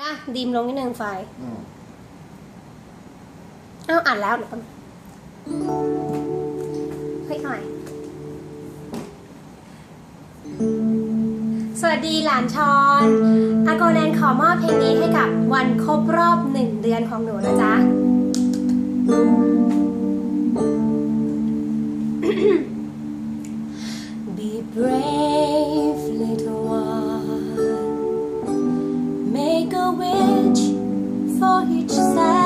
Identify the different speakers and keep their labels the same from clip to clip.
Speaker 1: นะดีมลงนิดนึงไฟ
Speaker 2: อืม
Speaker 1: เอ้าอ่านแล้วเดี๋ยวก่อนเฮ้ยอ่อย สวัสดีหลานชอนอาโกแนนขอมอบเพลงนี้ให้กับวันครบรอบหนึ่งเดือนของหนูนะจ๊ะ Be brave, little one. For each sad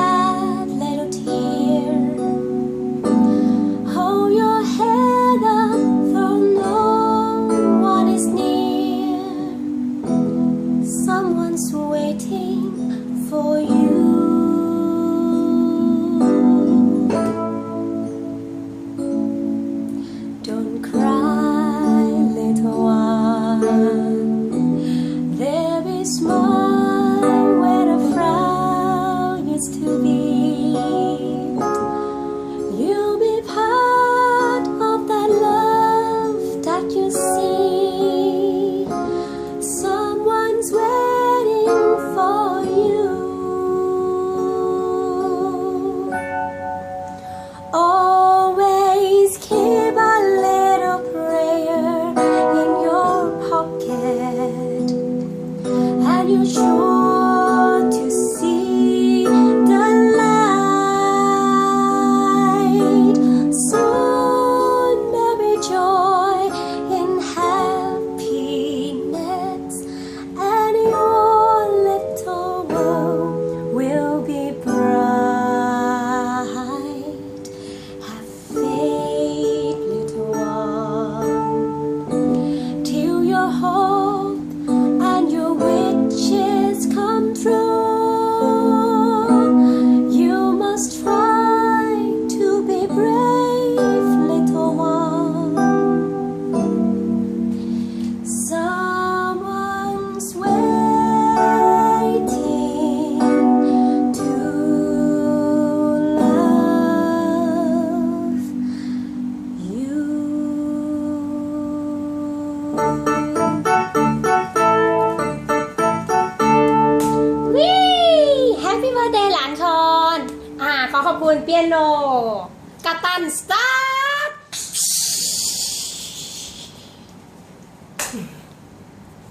Speaker 1: อนอ่าขอขอบคุณเปียโนกาตันสตาร์ท